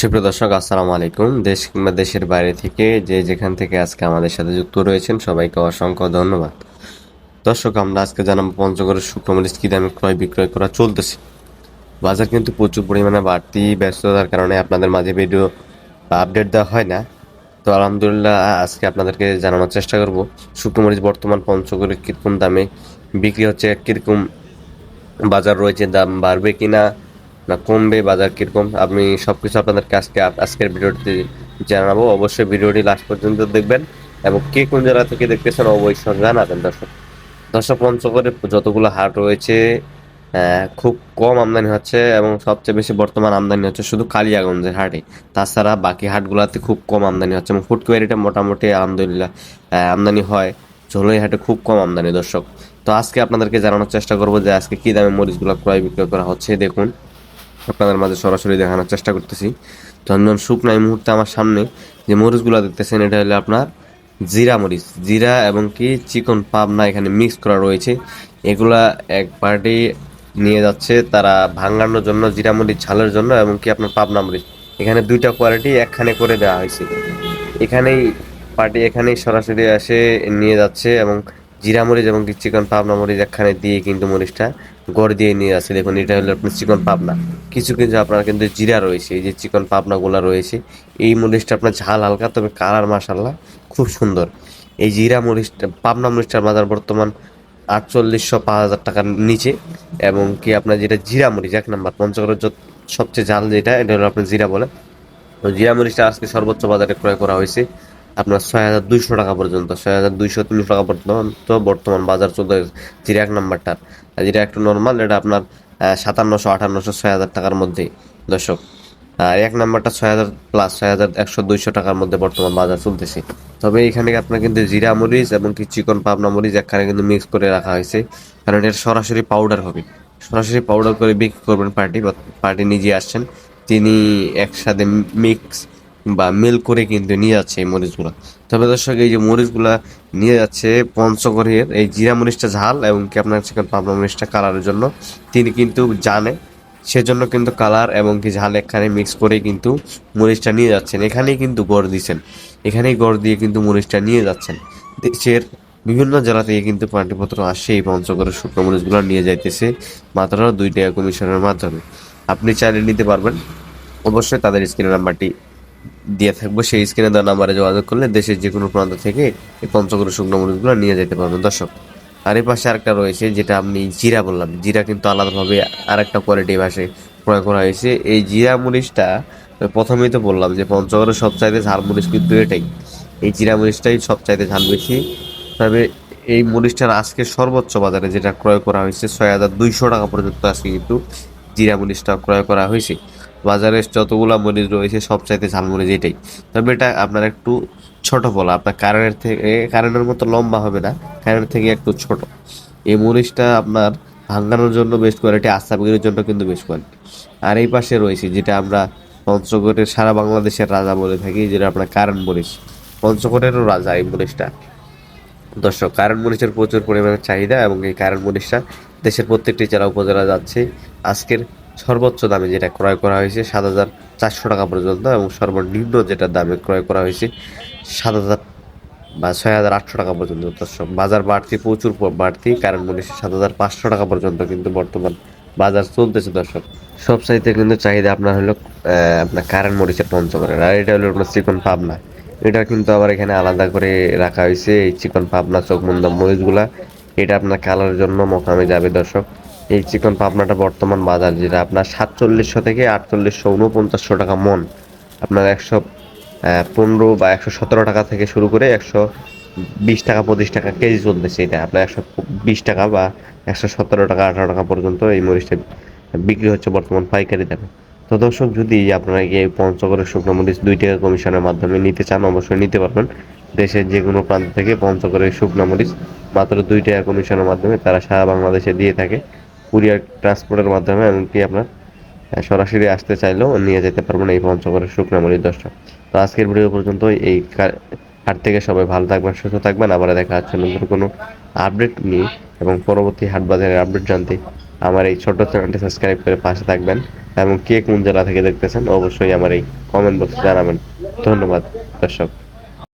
সুপ্রিয় দর্শক, আসসালামু আলাইকুম। দেশ কিংবা দেশের বাইরে থেকে যে যেখান থেকে আজকে আমাদের সাথে যুক্ত রয়েছেন, সবাইকে অসংখ্য ধন্যবাদ। দর্শক, আমরা আজকে জানাব পঞ্চগড়ের শুকনো মরিচ কী দামে ক্রয় বিক্রয় করা চলতেছে। বাজার কিন্তু প্রচুর পরিমাণে বাড়তি ব্যস্ততার কারণে আপনাদের মাঝে ভিডিও আপডেট দেওয়া হয় না। তো আলহামদুলিল্লাহ, আজকে আপনাদেরকে জানানোর চেষ্টা করব। শুকনো মরিচ বর্তমান পঞ্চগড়ে কীরকম দামে বিক্রি হচ্ছে, কীরকম বাজার রয়েছে, দাম বাড়বে কিনা না কমবে, বাজার কীরকম, আমি সবকিছু আপনাদেরকে আজকে, আজকের ভিডিওটি জানাব। অবশ্যই ভিডিওটি লাস্ট পর্যন্ত দেখবেন এবং কে কোন জায়গা থেকে দেখতেছেন অবশ্যই জানাবেন, দর্শক। দর্শক পঞ্চগড়ে যতগুলো হাট রয়েছে খুব কম আমদানি হচ্ছে এবং সবচেয়ে বেশি বর্তমান আমদানি হচ্ছে শুধু কালিয়াগঞ্জের হাটে। তাছাড়া বাকি হাটগুলোতে খুব কম আমদানি হচ্ছে এবং ফুড কোয়ারিটা মোটামুটি আলহামদুলিল্লাহ আমদানি হয়। ঝোলই হাটে খুব কম আমদানি, দর্শক। তো আজকে আপনাদেরকে জানানোর চেষ্টা করব যে আজকে কী দামে মরিচগুলো ক্রয় বিক্রয় করা হচ্ছে, দেখুন। আপনাদের মাঝে সরাসরি দেখানোর চেষ্টা করতেছি। চন্দন শুকনা এই মুহূর্তে আমার সামনে যে মরিচগুলো দেখতেছেন, এটা হলো আপনার জিরা মরিচ। জিরা এবং কি চিকন পাবনা এখানে মিক্স করা রয়েছে। এগুলা এক পার্টি নিয়ে যাচ্ছে তারা ভাঙানোর জন্য, জিরা মরিচ ঝালের জন্য এবং কি আপনার পাবনা মরিচ। এখানে দুইটা কোয়ালিটি একখানে করে দেওয়া হয়েছে। এখানেই পার্টি এখানেই সরাসরি এসে নিয়ে যাচ্ছে এবং জিরা মরিচ এবং চিকন পাবনা মরিচ একখানে দিয়ে কিন্তু মরিচটা গড় দিয়ে নিয়ে আসে। দেখুন, এটা হলো আপনার চিকন পাবনা। কিছু কিছু আপনার কিন্তু জিরা রয়েছে, এই যে চিকন পাবনাগুলা রয়েছে। এই মরিচটা আপনার ঝাল হালকা, তবে কালার মাসাল্লাহ খুব সুন্দর। এই জিরা মরিচটা, পাবনা মরিচটার বাজার বর্তমান আটচল্লিশশো পাঁচ হাজার টাকার নিচে এবং কি আপনার যেটা জিরা মরিচ, এক নাম্বার, পঞ্চগড়ের সবচেয়ে ঝাল যেটা, এটা হলো আপনার জিরা বলে। তো জিরা মরিচটা আজকে সর্বোচ্চ বাজারে ক্রয় করা হয়েছে। আপনার ছয় হাজার দুইশো টাকা পর্যন্ত, ছয় হাজার দুইশো তিনশো টাকা পর্যন্ত বর্তমান বাজার চলতে জিরা এক নাম্বারটার। যেটা একটু নর্মাল এটা আপনার সাতান্নশো, আটান্নশো, ছয় হাজার টাকার মধ্যে দর্শক। আর এক নাম্বারটা ছয় হাজার প্লাস ছয় হাজার একশো দুইশো টাকার মধ্যে বর্তমান বাজার চলতেছে। তবে এখানে আপনার কিন্তু জিরা মরিচ এবং কি চিকন পাবনা মরিচ একখানে কিন্তু মিক্স করে রাখা হয়েছে, কারণ এটা সরাসরি পাউডার হবে। সরাসরি পাউডার করে বিক্রি করবেন পার্টি পার্টি নিজে আসছেন, তিনি একসাথে মিক্স বা মেল করে কিন্তু নিয়ে যাচ্ছে এই মরিচগুলো। তবে দর্শক, এই যে মরিচগুলা নিয়ে যাচ্ছে পঞ্চগড়ের এই জিরা মরিচটা ঝাল এবং কি আপনার সেখানে পাবনা মরিচটা কালারের জন্য, তিনি কিন্তু জানে। সেজন্য কিন্তু কালার এবং কি ঝাল এখানে মিক্স করে কিন্তু মরিচটা নিয়ে যাচ্ছেন। এখানেই কিন্তু গড় দিচ্ছেন এখানেই গড় দিয়ে কিন্তু মরিচটা নিয়ে যাচ্ছেন। দেশের বিভিন্ন জেলা থেকে কিন্তু পার্টিপত্র আসে এই পঞ্চগড়ের শুকনো মরিচগুলো নিয়ে যাইতেছে, মাত্র দুই টাকা কমিশনের মাধ্যমে। আপনি চাইলে নিতে পারবেন। অবশ্যই তাদের স্ক্রিনের নাম্বারটি দিয়ে থাকব সেই স্ক্রিনে দেওয়া নাম্বারে যোগাযোগ করলে দেশের যে কোনো প্রান্ত থেকে এই পঞ্চগড়ের শুকনো মরিচগুলো নিয়ে যেতে পারবেন। দর্শক, আর এই পাশে আরেকটা রয়েছে যেটা আপনি জিরা বললাম। জিরা কিন্তু আলাদাভাবে আরেকটা কোয়ালিটি ভাষে ক্রয় করা হয়েছে। এই জিরা মরিচটা প্রথমেই তো বললাম যে পঞ্চগড়ের সবচাইতে ঝাল মরিচ কিন্তু এটাই। এই জিরা মরিচটাই সবচাইতে ঝাল বেশি। তবে এই মরিচটার আজকে সর্বোচ্চ বাজারে যেটা ক্রয় করা হয়েছে, ছয় হাজার দুইশো টাকা পর্যন্ত আজকে কিন্তু জিরা মরিচটা ক্রয় করা হয়েছে। বাজারে যতগুলা মরিচ রয়েছে, সবচাইতে ঝাল মরিচ এটাই। তবে এটা আপনার একটু ছোট বলা, আপনার কারেন্টের থেকে, কারেন্টের মতো লম্বা হবে না, কারেন্টের থেকে একটু ছোট। এই মরিচটা আপনার ভাঙানোর জন্য বেস্ট কোয়ালিটি আস্থা বিক্রির জন্য কিন্তু বেস্ট কোয়ালিটি আর এই পাশে রয়েছে যেটা আমরা পঞ্চগড়ের সারা বাংলাদেশের রাজা বলে থাকি, যেটা আপনার কারেন্ট মরিচ। পঞ্চগড়েরও রাজা এই মরিচটা। দর্শক, কারেন্ট মরিচের প্রচুর পরিমাণে চাহিদা এবং এই কারেন্ট মরিচটা দেশের প্রত্যেকটি জেলা উপজেলা যাচ্ছে। আজকের সর্বোচ্চ দামে যেটা ক্রয় করা হয়েছে সাত হাজার চারশো টাকা পর্যন্ত এবং সর্বনিম্ন যেটা দামে ক্রয় করা হয়েছে সাত হাজার বা ছয় হাজার আটশো টাকা পর্যন্ত। দর্শক বাজার বাড়তি, প্রচুর বাড়তি কারেন্ট মরিচের সাত হাজার পাঁচশো টাকা পর্যন্ত কিন্তু বর্তমান বাজার চলতেছে দর্শক। সব চাইতে কিন্তু চাহিদা আপনার হলো আপনার কারেন্ট মরিচের পঞ্চগড়ের। আর এটা হলো আপনার চিকন পাবনা। এটা কিন্তু আবার এখানে আলাদা করে রাখা হয়েছে, এই চিকন পাবনা চোখমন্দ মরিচগুলা। এটা আপনার কালারের জন্য মোকামে যাবে দর্শক। এই চিকন পাবনাটা বর্তমান বাজার, যেটা আপনার সাতচল্লিশশো থেকে আটচল্লিশশো উনপঞ্চাশশো টাকা মন। আপনার একশো পনেরো বা একশো সতেরো টাকা থেকে শুরু করে একশো বিশ টাকা, পঁচিশ টাকা কেজি চলতেছে এটা। আপনার একশো বিশ টাকা বা একশো সতেরো টাকা, আঠারো টাকা পর্যন্ত এই মরিচটা বিক্রি হচ্ছে বর্তমান পাইকারি দামে। তো দর্শক, যদি আপনারা এই পঞ্চগড়ের শুকনো মরিচ দুই টাকা কমিশনের মাধ্যমে নিতে চান, অবশ্যই নিতে পারবেন। দেশের যে কোনো প্রান্ত থেকে পঞ্চগড়ের শুকনো মরিচ মাত্র দুই টাকা কমিশনের মাধ্যমে তারা সারা বাংলাদেশে দিয়ে থাকে। কুরিয়ার ট্রান্সপোর্টের মাধ্যমে এমনকি আপনার সরাসরি আসতে চাইলেও নিয়ে যেতে পারবেন এই পঞ্চগড়ের শুকনো মরিচ দর্শক তো আজকের ভিডিও পর্যন্ত এই হাট থেকে সবাই ভালো থাকবেন, সুস্থ থাকবেন। আবার দেখা যাচ্ছে নতুন কোনো আপডেট নিয়ে এবং পরবর্তী হাট বাজারের আপডেট জানতে আমার এই ছোট চ্যানেলটি সাবস্ক্রাইব করে পাশে থাকবেন এবং কে কোন জেলা থেকে দেখতেছেন অবশ্যই আমার এই কমেন্ট বক্সে জানাবেন। ধন্যবাদ, দর্শক।